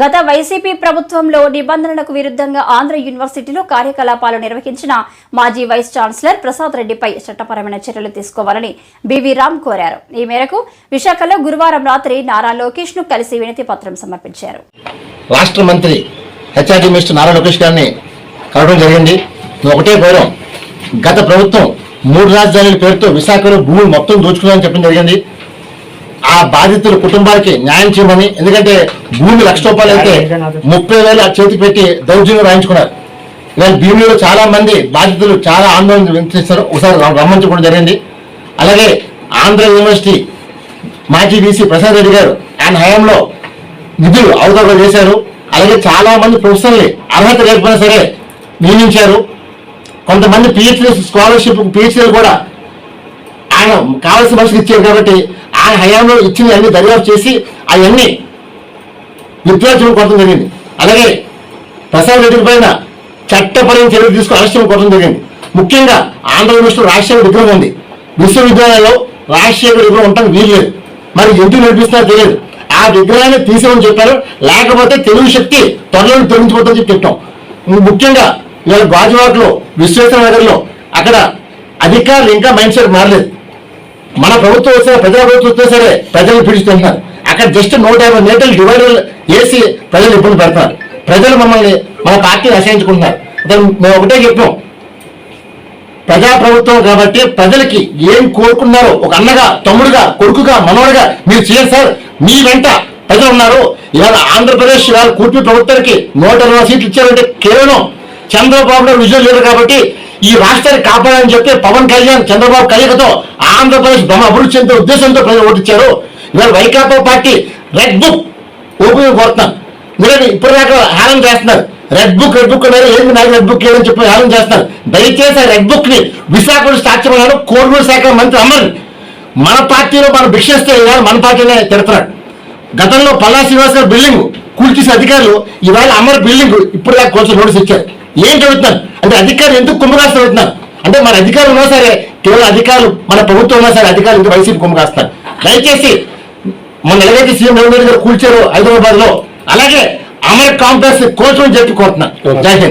గత వైసీపీ ప్రభుత్వంలో నిబంధనలకు విరుద్ధంగా ఆంధ్ర యూనివర్సిటీలో కార్యకలాపాలు నిర్వహించిన మాజీ వైస్ ఛాన్సలర్ ప్రసాద్ రెడ్డిపై చట్టపరమైన చర్యలు తీసుకోవాలని బివి రామ్ కోరారు. ఈ మేరకు విశాఖలో గురువారం రాత్రి నారా లోకేష్ను కలిసి వినతి పత్రం సమర్పించారు. రాష్ట్ర మంత్రి హెచ్ఆర్డి మినిస్టర్ నారా లోకేష్ గారిని కలవడం జరిగింది. ఒకటే కోరాం గత ప్రభుత్వం మూడు రాజధానుల పేరుతో విశాఖలో భూములు మొత్తం దోచుకుందని చెప్పడం జరిగింది. ఆ బాధితుల కుటుంబాలకి న్యాయం చేయమని ఎందుకంటే భూమి లక్ష రూపాయలు అయితే ముప్పై వేలు ఆ చేతి పెట్టి దౌర్జన్యం రాయించుకున్నారు. నేను భీమిలో చాలా మంది బాధితులు చాలా ఆందోళన వ్యక్తిస్తారు. ఒకసారి రమ్మించడం జరిగింది. అలాగే ఆంధ్ర యూనివర్సిటీ మాజీ బీసీ ప్రసాద్ రెడ్డి గారు ఆయన హయాంలో నిధులు అవతరణ చేశారు. అలాగే చాలా మంది ప్రొఫెసర్ని అర్హత లేకపోయినా సరే నియమించారు. కొంతమంది పిహెచ్డీ స్కాలర్షిప్ పిహెచ్డీలు కూడా ఆయన కావాల్సిన మనిషికి ఇచ్చారు కాబట్టి ఆయన హయాంలో ఇచ్చిన అన్ని దర్యాప్తు చేసి అవన్నీ విత్డ్రా కొట్టడం జరిగింది. అలాగే ప్రసాద్ రెడ్డి పైన చట్టపరమైన చర్యలు తీసుకుని అరెస్ట్ కొట్టడం జరిగింది. ముఖ్యంగా ఆంధ్ర యూనివర్సిటీ రాజశేఖర విగ్రహం ఉంది. విశ్వవిద్యాలయంలో రాజశేఖర విగ్రహం ఉండటం వీల్లేదు మరి ఎందుకు నడిపిస్తున్నారో తెలియదు. ఆ విగ్రహాన్ని తీసేమని చెప్పారు. లేకపోతే తెలుగు శక్తి త్వరలో తొలగించిపోతుందని చెప్పి చెప్తాం ముఖ్యంగా ఇవాళ గాజువాకలో విశ్వేశ్వర నగర్లో అక్కడ అధికారులు ఇంకా మైండ్ సెట్ మారలేదు. మన ప్రభుత్వం వస్తే ప్రజా ప్రభుత్వం వచ్చినా సరే ప్రజలు పిలుస్తున్నారు అక్కడ జస్ట్ నూట యాభై మీటర్లు డివైడర్ వేసి ప్రజలు ఇబ్బంది పెడతారు ప్రజలు మమ్మల్ని మన పార్టీని అసహించుకుంటున్నారు. మేము ఒకటే చెప్పాం. ప్రజా ప్రభుత్వం కాబట్టి ప్రజలకి ఏం కోరుకున్నారో ఒక అన్నగా తమ్ముడుగా కొడుకుగా మనవడుగా మీరు చేయండి సార్. మీ వెంట ప్రజలు ఉన్నారు. ఇవాళ ఆంధ్రప్రదేశ్ ఇవాళ కూర్పు ప్రభుత్వానికి నూట ఇరవై సీట్లు ఇచ్చారంటే కేవలం చంద్రబాబు నాయుడు విజయం లేదు కాబట్టి ఈ రాష్ట్రాన్ని కాపాడాలని చెప్పి పవన్ కళ్యాణ్ చంద్రబాబు కలయికతో ఆంధ్రప్రదేశ్ బ్రహ్మ అభివృద్ధి చెందే ఉద్దేశంతో ప్రజలు ఓటిచ్చారు ఇవాళ Vaikapa party red book open మీరు ఇప్పుడు దాకా హేళన చేస్తున్నారు. రెడ్ బుక్ రెడ్ బుక్ అనేది ఏంది నాకు రెడ్ బుక్ లేదని చెప్పి హేళన చేస్తున్నారు. దయచేసి ఆ రెడ్ బుక్ని విశాఖలో స్టార్ట్ చేయమన్నాడు కోరుమూరు శాఖ మంత్రి అమర్. మన పార్టీలో మనం భిక్షిస్తే మన పార్టీనే తిడతారు. గతంలో పల్లా శ్రీనివాస్ బిల్డింగ్ కూల్చేసిన అధికారులు ఇవాళ అమర్ బిల్డింగ్ ఇప్పుడు దాకా కొంచెం నోటీస్ ఇచ్చారు. ఏం చదువుతున్నారు అంటే అధికారులు ఎందుకు కుంభకాస్త చదువుతున్నారు అంటే మన అధికారులు ఉన్నా సరే కేవలం అధికారులు మన ప్రభుత్వం ఉన్నా సరే అధికారులు ఇంకా వైసీపీ కుంభకాస్తారు దయచేసి మన ఎలాగైతే సీఎం రేవంత్ రెడ్డి గారు కూల్చారో హైదరాబాద్లో అలాగే అమర్ కాంప్లెక్స్ కోచం చెప్పి కోరుతున్నాను జై హింద్.